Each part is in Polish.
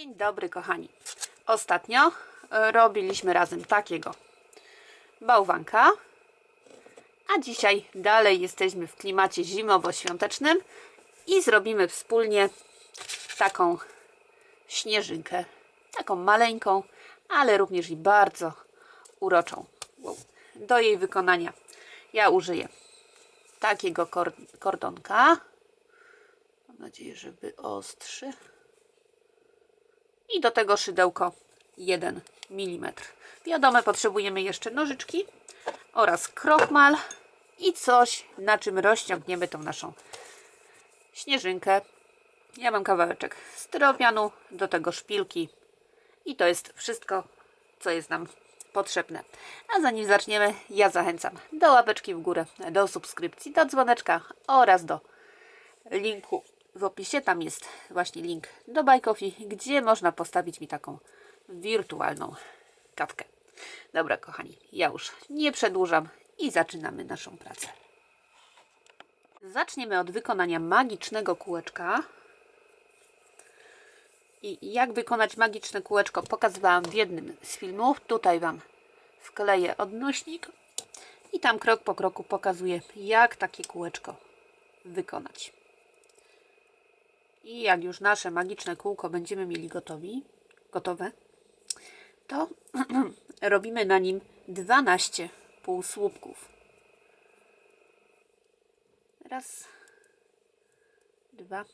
Dzień dobry, kochani. Ostatnio e, robiliśmy razem takiego bałwanka, a dzisiaj dalej jesteśmy w klimacie zimowo-świątecznym i zrobimy wspólnie taką śnieżynkę. Taką maleńką, ale również i bardzo uroczą. Do jej wykonania ja użyję takiego kor kordonka. Mam nadzieję, że wyostrzy. I do tego szydełko 1 mm. Wiadomo, potrzebujemy jeszcze nożyczki oraz krochmal i coś, na czym rozciągniemy tą naszą śnieżynkę. Ja mam kawałeczek styropianu, do tego szpilki i to jest wszystko, co jest nam potrzebne. A zanim zaczniemy, ja zachęcam do łapeczki w górę, do subskrypcji, do dzwoneczka oraz do linku w opisie. Tam jest właśnie link do Buy Coffee, gdzie można postawić mi taką wirtualną kawkę. Dobra, kochani, ja już nie przedłużam i zaczynamy naszą pracę. Zaczniemy od wykonania magicznego kółeczka. I jak wykonać magiczne kółeczko pokazywałam w jednym z filmów. Tutaj Wam wkleję odnośnik i tam krok po kroku pokazuję, jak takie kółeczko wykonać. I jak już nasze magiczne kółko będziemy mieli gotowi, gotowe, to robimy na nim 12 półsłupków. Raz, dwa,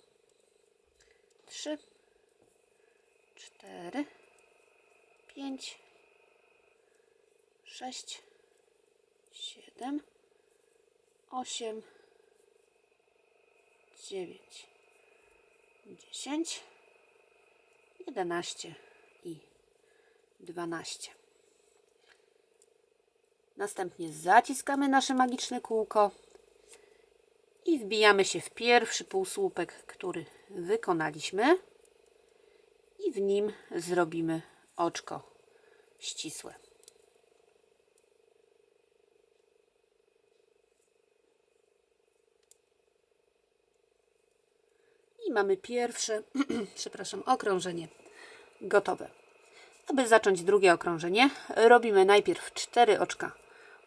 trzy, cztery, pięć, sześć, siedem, osiem, dziewięć, dziesięć, jedenaście i dwanaście. Następnie zaciskamy nasze magiczne kółko i wbijamy się w pierwszy półsłupek, który wykonaliśmy i w nim zrobimy oczko ścisłe. Mamy pierwsze, przepraszam, okrążenie gotowe. Aby zacząć drugie okrążenie, robimy najpierw cztery oczka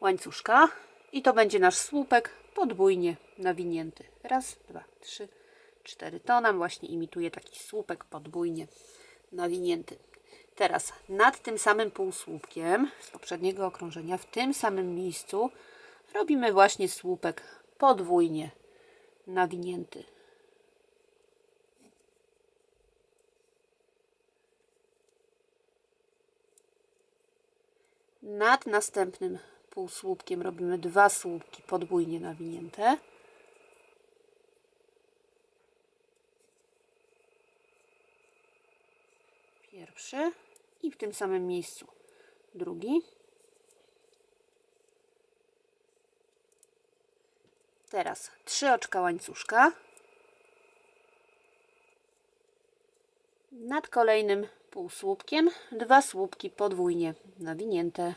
łańcuszka i to będzie nasz słupek podwójnie nawinięty. Raz, dwa, trzy, cztery. To nam właśnie imituje taki słupek podwójnie nawinięty. Teraz nad tym samym półsłupkiem z poprzedniego okrążenia, w tym samym miejscu robimy właśnie słupek podwójnie nawinięty. Nad następnym półsłupkiem robimy dwa słupki podwójnie nawinięte. Pierwszy i w tym samym miejscu drugi. Teraz trzy oczka łańcuszka. Nad kolejnym półsłupkiem dwa słupki podwójnie nawinięte.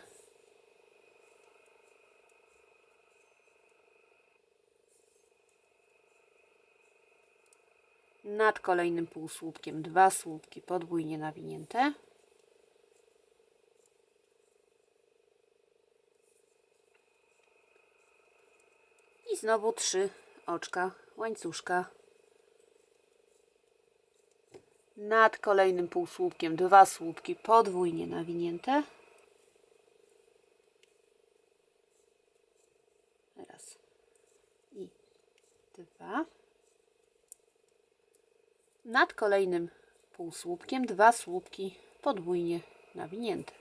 Nad kolejnym półsłupkiem dwa słupki podwójnie nawinięte. I znowu trzy oczka łańcuszka. Nad kolejnym półsłupkiem dwa słupki podwójnie nawinięte. Raz i dwa. Nad kolejnym półsłupkiem dwa słupki podwójnie nawinięte.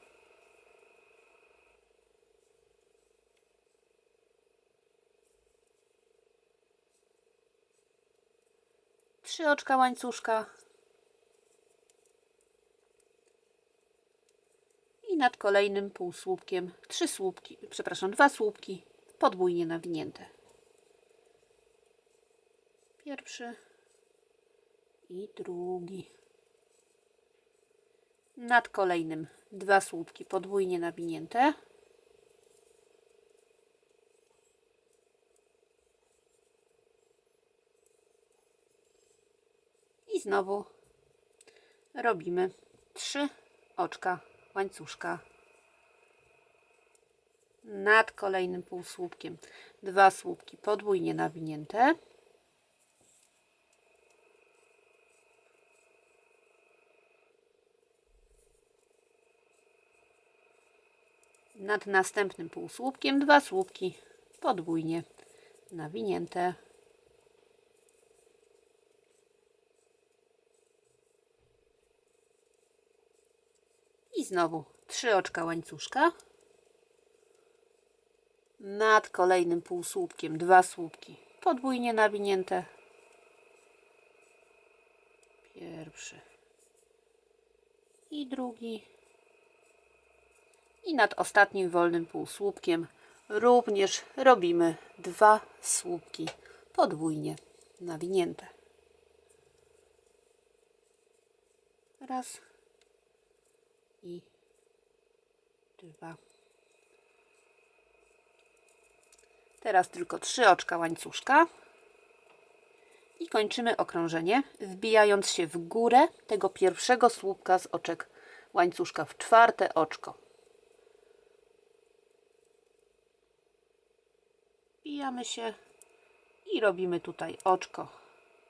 Trzy oczka łańcuszka nad kolejnym półsłupkiem trzy słupki, przepraszam, dwa słupki podwójnie nawinięte. Pierwszy i drugi. Nad kolejnym dwa słupki podwójnie nawinięte. I znowu robimy trzy oczka łańcuszka. Nad kolejnym półsłupkiem. Dwa słupki podwójnie nawinięte. Nad następnym półsłupkiem dwa słupki podwójnie nawinięte i znowu trzy oczka łańcuszka. Nad kolejnym półsłupkiem dwa słupki podwójnie nawinięte. Pierwszy i drugi. I nad ostatnim wolnym półsłupkiem również robimy dwa słupki podwójnie nawinięte. Raz i dwa Teraz tylko trzy oczka łańcuszka. I kończymy okrążenie, wbijając się w górę tego pierwszego słupka z oczek łańcuszka w czwarte oczko. Wbijamy się i robimy tutaj oczko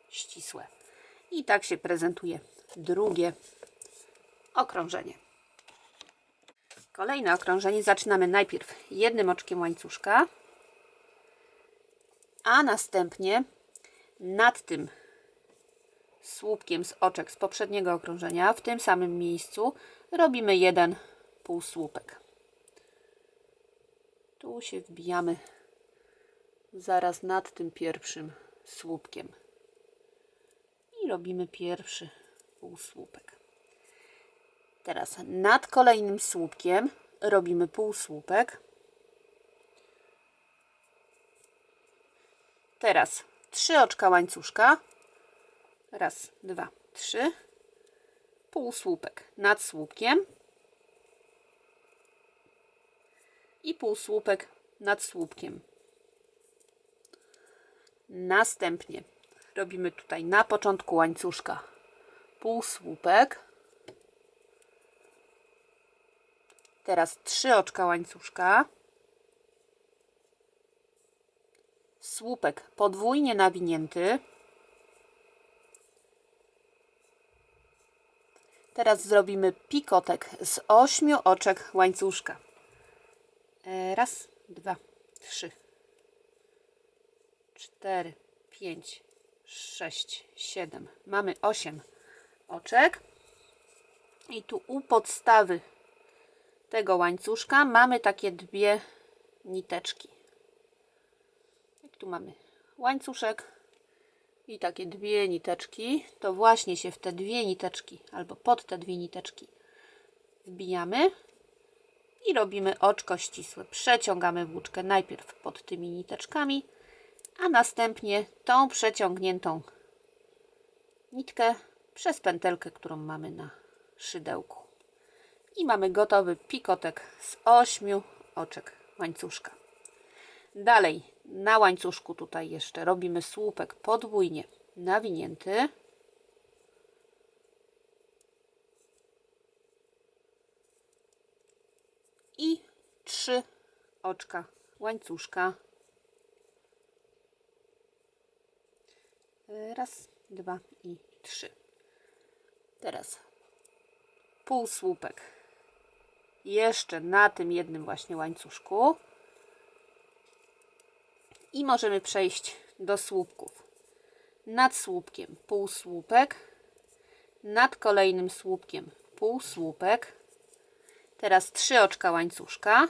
ścisłe. I tak się prezentuje drugie okrążenie. Kolejne okrążenie zaczynamy najpierw jednym oczkiem łańcuszka a następnie nad tym słupkiem z oczek z poprzedniego okrążenia w tym samym miejscu robimy jeden półsłupek. Tu się wbijamy zaraz nad tym pierwszym słupkiem i robimy pierwszy półsłupek. Teraz nad kolejnym słupkiem robimy półsłupek Teraz trzy oczka łańcuszka. Raz, dwa, trzy. Półsłupek nad słupkiem. I półsłupek nad słupkiem. Następnie robimy tutaj na początku łańcuszka półsłupek. Teraz trzy oczka łańcuszka. słupek podwójnie nawinięty. Teraz zrobimy pikotek z ośmiu oczek łańcuszka. E, raz, dwa, trzy, cztery, pięć, sześć, siedem. Mamy osiem oczek. I tu u podstawy tego łańcuszka mamy takie dwie niteczki tu mamy łańcuszek i takie dwie niteczki. To właśnie się w te dwie niteczki albo pod te dwie niteczki wbijamy i robimy oczko ścisłe. Przeciągamy włóczkę najpierw pod tymi niteczkami, a następnie tą przeciągniętą nitkę przez pętelkę, którą mamy na szydełku. I mamy gotowy pikotek z ośmiu oczek łańcuszka. Dalej na łańcuszku tutaj jeszcze robimy słupek podwójnie nawinięty. I trzy oczka łańcuszka. Raz, dwa i trzy. Teraz półsłupek jeszcze na tym jednym właśnie łańcuszku i możemy przejść do słupków. Nad słupkiem półsłupek, nad kolejnym słupkiem półsłupek. Teraz trzy oczka łańcuszka.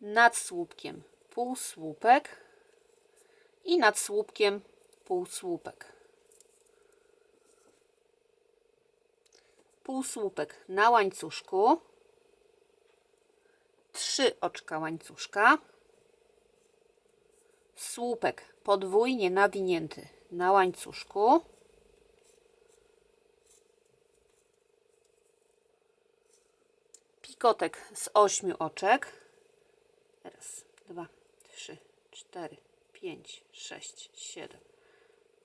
Nad słupkiem półsłupek i nad słupkiem półsłupek. Półsłupek na łańcuszku. Trzy oczka łańcuszka słupek podwójnie nawinięty na łańcuszku. Pikotek z ośmiu oczek. Raz, dwa, trzy, cztery, pięć, sześć, siedem,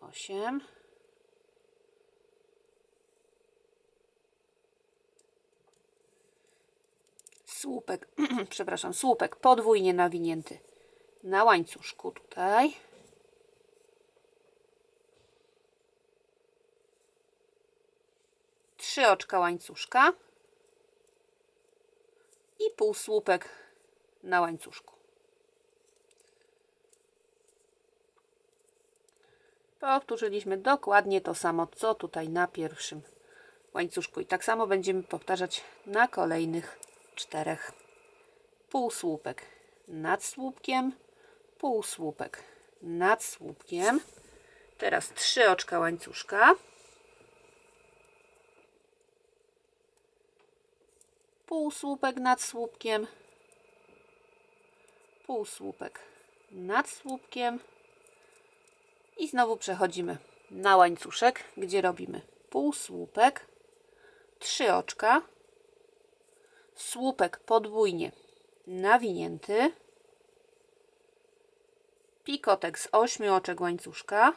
osiem. Słupek, przepraszam, słupek podwójnie nawinięty na łańcuszku tutaj. Trzy oczka łańcuszka i półsłupek na łańcuszku. Powtórzyliśmy dokładnie to samo, co tutaj na pierwszym łańcuszku. I tak samo będziemy powtarzać na kolejnych czterech. Półsłupek nad słupkiem, półsłupek nad słupkiem. Teraz trzy oczka łańcuszka. Półsłupek nad słupkiem. Półsłupek nad słupkiem. I znowu przechodzimy na łańcuszek, gdzie robimy półsłupek, trzy oczka, słupek podwójnie nawinięty, pikotek z ośmiu oczek łańcuszka,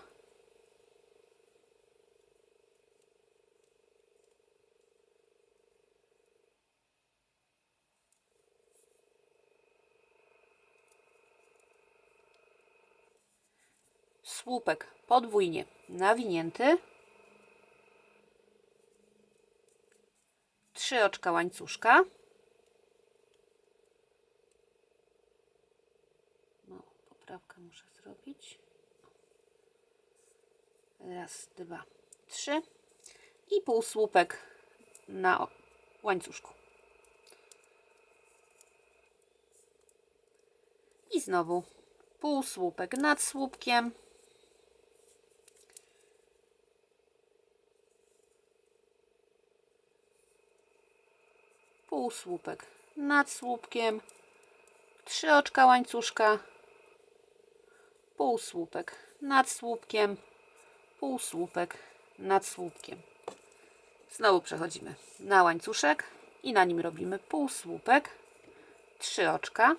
słupek podwójnie nawinięty, trzy oczka łańcuszka, poprawkę muszę zrobić, raz, dwa, trzy i półsłupek na o- łańcuszku. I znowu półsłupek nad słupkiem. Półsłupek nad słupkiem. Trzy oczka łańcuszka. Półsłupek nad słupkiem. Półsłupek nad słupkiem. Znowu przechodzimy na łańcuszek i na nim robimy półsłupek. Trzy oczka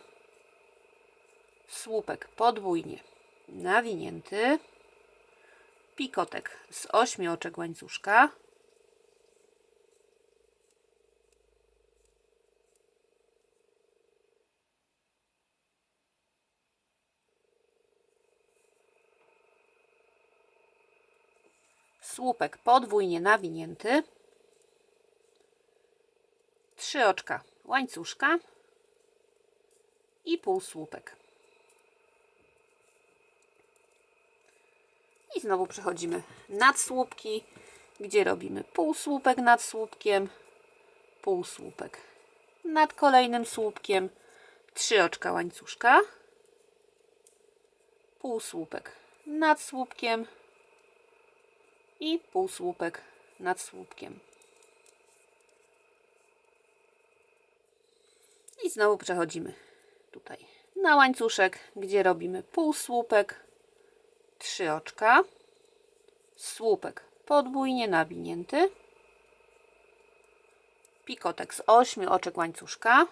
słupek podwójnie nawinięty, pikotek z ośmiu oczek łańcuszka, słupek podwójnie nawinięty, trzy oczka łańcuszka i półsłupek. I znowu przechodzimy nad słupki, gdzie robimy półsłupek nad słupkiem, półsłupek nad kolejnym słupkiem, trzy oczka łańcuszka, półsłupek nad słupkiem i półsłupek nad słupkiem. I znowu przechodzimy tutaj na łańcuszek, gdzie robimy półsłupek, trzy oczka, słupek podwójnie nawinięty, pikotek z ośmiu oczek łańcuszka,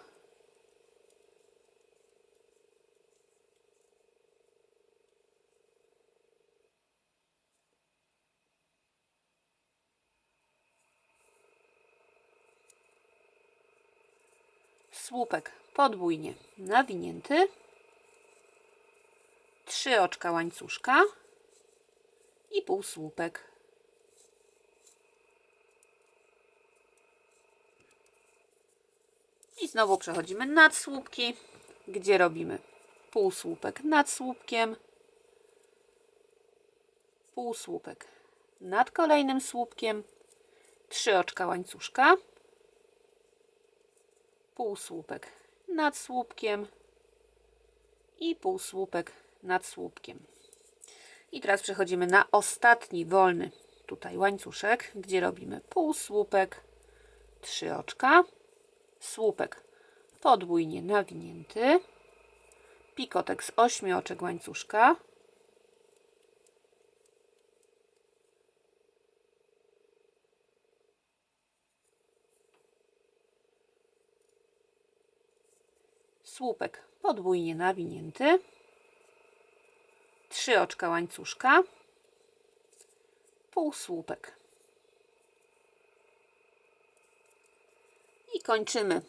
słupek podwójnie nawinięty, trzy oczka łańcuszka i półsłupek. I znowu przechodzimy nad słupki, gdzie robimy półsłupek nad słupkiem, półsłupek nad kolejnym słupkiem, trzy oczka łańcuszka, półsłupek nad słupkiem i półsłupek nad słupkiem. I teraz przechodzimy na ostatni wolny tutaj łańcuszek, gdzie robimy półsłupek, trzy oczka, słupek podwójnie nawinięty, pikotek z ośmiu oczek łańcuszka, słupek podwójnie nawinięty, trzy oczka łańcuszka, półsłupek. I kończymy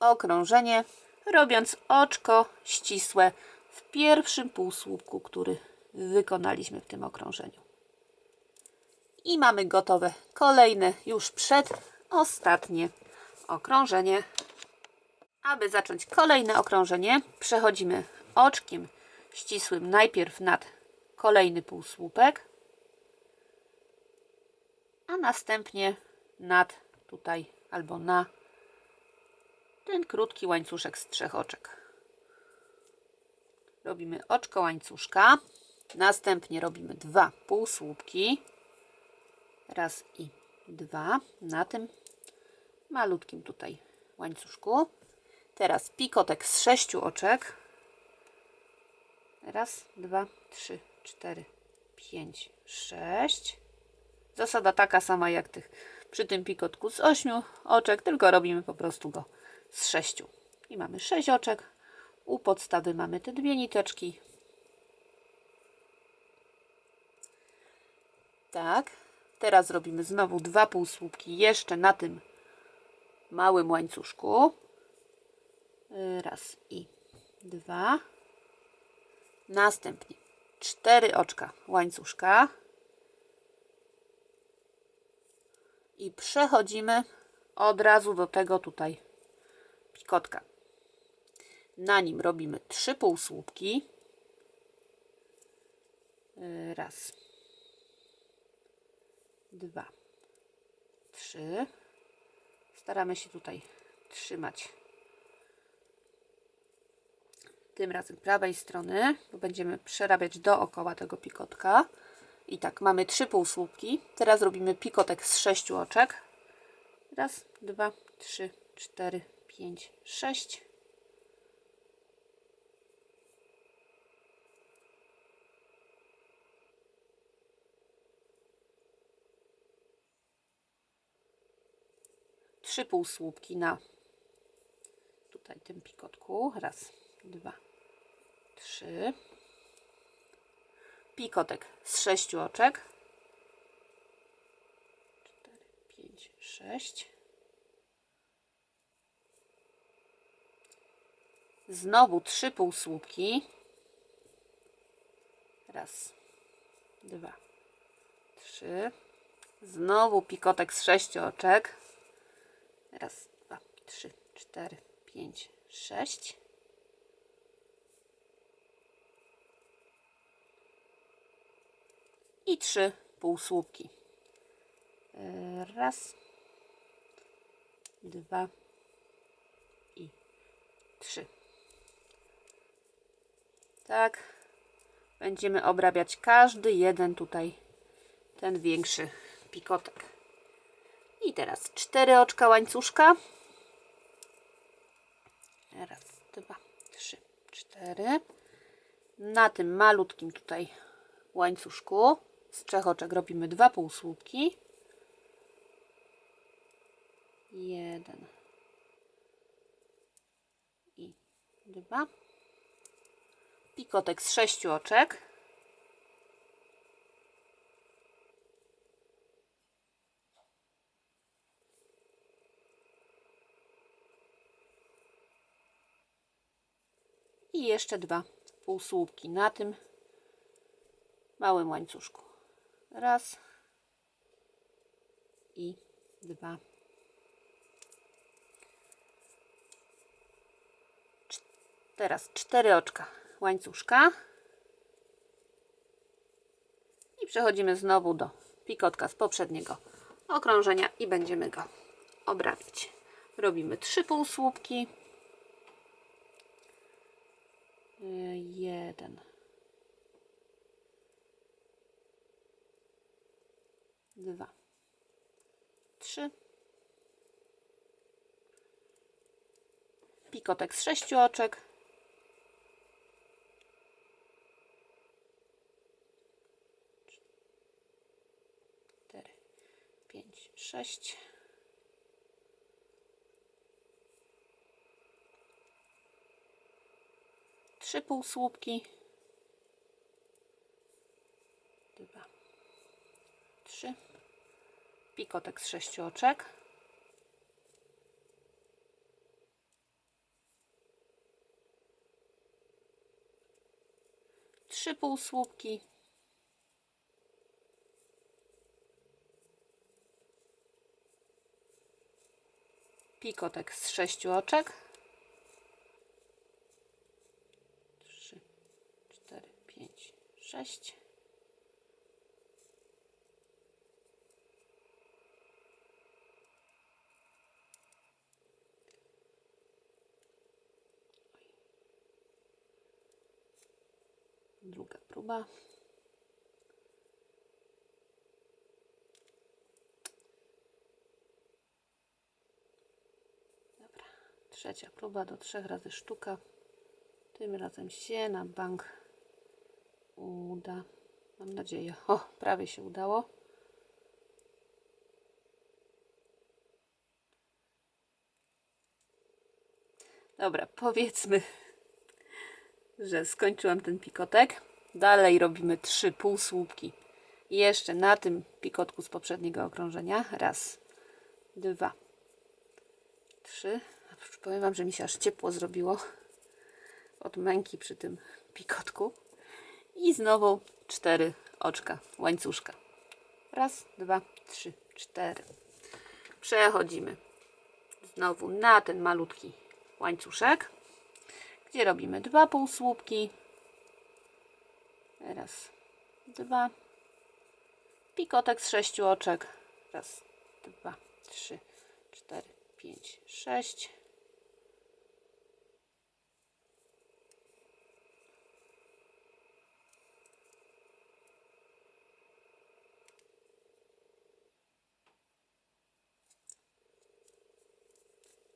okrążenie, robiąc oczko ścisłe w pierwszym półsłupku, który wykonaliśmy w tym okrążeniu. I mamy gotowe kolejne, już przed ostatnie okrążenie. Aby zacząć kolejne okrążenie, przechodzimy oczkiem ścisłym najpierw nad kolejny półsłupek, a następnie nad tutaj albo na ten krótki łańcuszek z trzech oczek. Robimy oczko łańcuszka, następnie robimy dwa półsłupki, raz i dwa na tym malutkim tutaj łańcuszku. Teraz pikotek z sześciu oczek. Raz, dwa, trzy, cztery, pięć, sześć. Zasada taka sama jak tych przy tym pikotku z ośmiu oczek, tylko robimy po prostu go z sześciu. I mamy sześć oczek. U podstawy mamy te dwie niteczki. Tak. Teraz robimy znowu dwa półsłupki jeszcze na tym małym łańcuszku. Raz i dwa. Następnie cztery oczka łańcuszka. I przechodzimy od razu do tego tutaj pikotka. Na nim robimy trzy półsłupki. Raz, dwa, trzy. Staramy się tutaj trzymać tym razem prawej strony, bo będziemy przerabiać dookoła tego pikotka. I tak, mamy trzy półsłupki. Teraz robimy pikotek z sześciu oczek. Raz, dwa, trzy, cztery, pięć, sześć. Trzy półsłupki na tutaj tym pikotku. Raz, dwa, trzy. Pikotek z sześciu oczek. Cztery, pięć, sześć. Znowu trzy półsłupki. Raz, dwa, trzy. Znowu pikotek z sześciu oczek. Raz, dwa, trzy, cztery, pięć, sześć. I trzy półsłupki. Raz, dwa i trzy. Tak. Będziemy obrabiać każdy jeden tutaj, ten większy pikotek. I teraz cztery oczka łańcuszka. Raz, dwa, trzy, cztery. Na tym malutkim tutaj łańcuszku z trzech oczek robimy dwa półsłupki. Jeden i dwa. Pikotek z sześciu oczek. I jeszcze dwa półsłupki na tym małym łańcuszku. Raz i dwa. Teraz cztery oczka łańcuszka. I przechodzimy znowu do pikotka z poprzedniego okrążenia i będziemy go obrabiać. Robimy trzy półsłupki. Y, Jeden. Dwa. Trzy. Pikotek z sześciu oczek. Cztery, pięć, sześć. Trzy półsłupki. Dwa, trzy pikotek z sześciu oczek. Trzy półsłupki. Pikotek z sześciu oczek. Trzy, cztery, pięć, sześć. Druga próba. Dobra. Trzecia próba do trzech razy sztuka. Tym razem się na bank uda. Mam nadzieję. O, prawie się udało. Dobra, powiedzmy, że skończyłam ten pikotek. Dalej robimy trzy półsłupki. I jeszcze na tym pikotku z poprzedniego okrążenia. Raz, dwa, trzy. Powiem Wam, że mi się aż ciepło zrobiło od męki przy tym pikotku. I znowu cztery oczka łańcuszka. Raz, dwa, trzy, cztery. Przechodzimy znowu na ten malutki łańcuszek, gdzie robimy dwa półsłupki. Raz, dwa. Pikotek z sześciu oczek. Raz, dwa, trzy, cztery, pięć, sześć.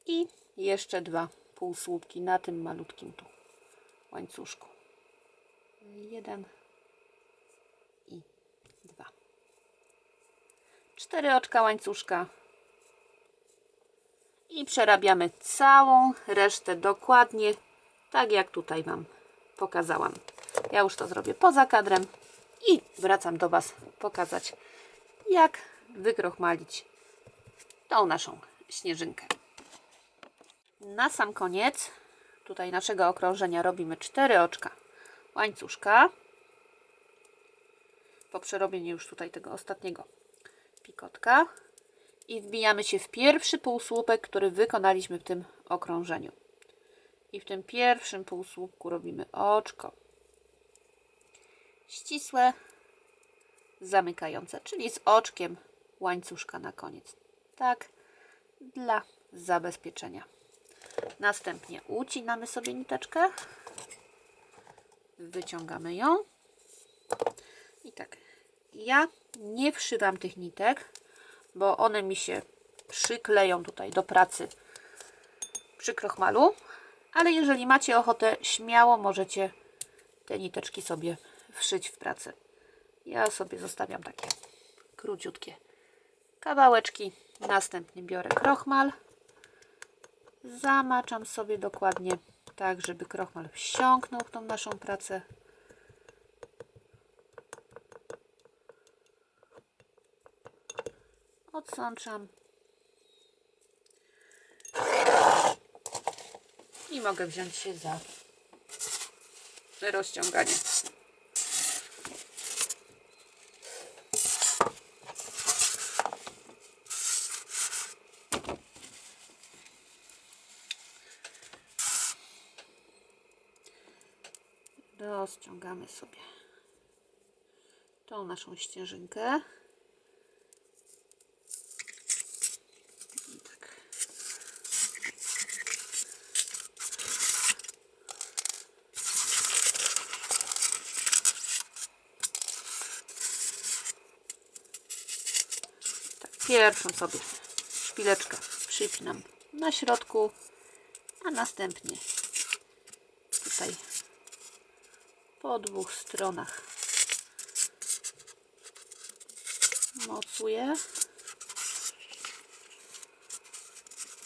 I jeszcze dwa półsłupki na tym malutkim tu łańcuszku. Jeden i dwa. Cztery oczka łańcuszka. I przerabiamy całą resztę dokładnie tak jak tutaj Wam pokazałam. Ja już to zrobię poza kadrem i wracam do Was pokazać jak wykrochmalić tą naszą śnieżynkę. Na sam koniec tutaj naszego okrążenia robimy cztery oczka łańcuszka po przerobieniu już tutaj tego ostatniego pikotka i wbijamy się w pierwszy półsłupek, który wykonaliśmy w tym okrążeniu. I w tym pierwszym półsłupku robimy oczko ścisłe, zamykające, czyli z oczkiem łańcuszka na koniec. Tak, dla zabezpieczenia. Następnie ucinamy sobie niteczkę, wyciągamy ją i tak. Ja nie wszywam tych nitek, bo one mi się przykleją tutaj do pracy przy krochmalu, ale jeżeli macie ochotę, śmiało możecie te niteczki sobie wszyć w pracę. Ja sobie zostawiam takie króciutkie kawałeczki. Następnie biorę krochmal zamaczam sobie dokładnie tak, żeby krochmal wsiąknął w tą naszą pracę. Odsączam. I mogę wziąć się za rozciąganie. Rozciągamy sobie tą naszą ścieżynkę. Tak. Tak, pierwszą sobie szpileczkę przypinam na środku, a następnie tutaj po dwóch stronach mocuję.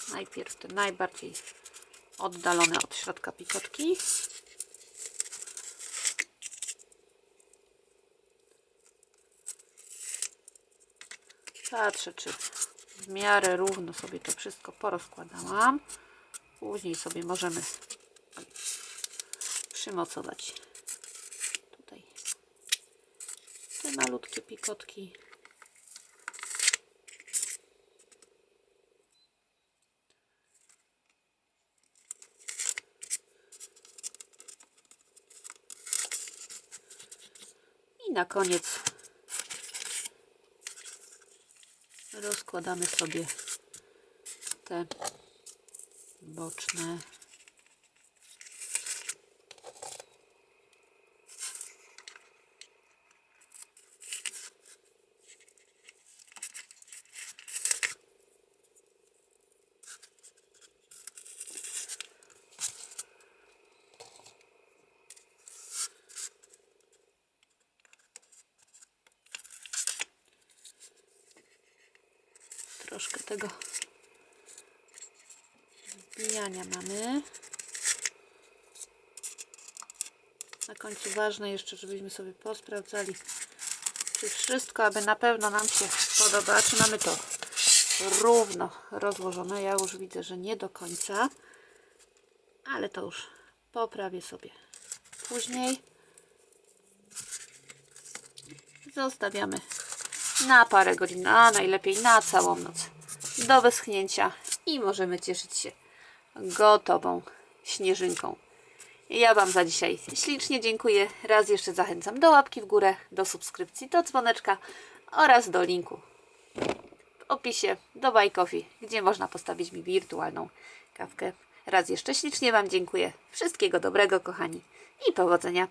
Najpierw te najbardziej oddalone od środka pikotki. Patrzę, czy w miarę równo sobie to wszystko porozkładałam. Później sobie możemy przymocować tutaj Te malutkie pikotki. I na koniec rozkładamy sobie te boczne troszkę tego Na końcu ważne jeszcze, żebyśmy sobie posprawdzali, czy wszystko, aby na pewno nam się podoba, czy mamy to równo rozłożone. Ja już widzę, że nie do końca, ale to już poprawię sobie później. Zostawiamy na parę godzin, a najlepiej na całą noc do wyschnięcia i możemy cieszyć się gotową śnieżynką. Ja Wam za dzisiaj ślicznie dziękuję. Raz jeszcze zachęcam do łapki w górę, do subskrypcji, do dzwoneczka oraz do linku w opisie do Buy Coffee, gdzie można postawić mi wirtualną kawkę. Raz jeszcze ślicznie Wam dziękuję. Wszystkiego dobrego, kochani, i powodzenia.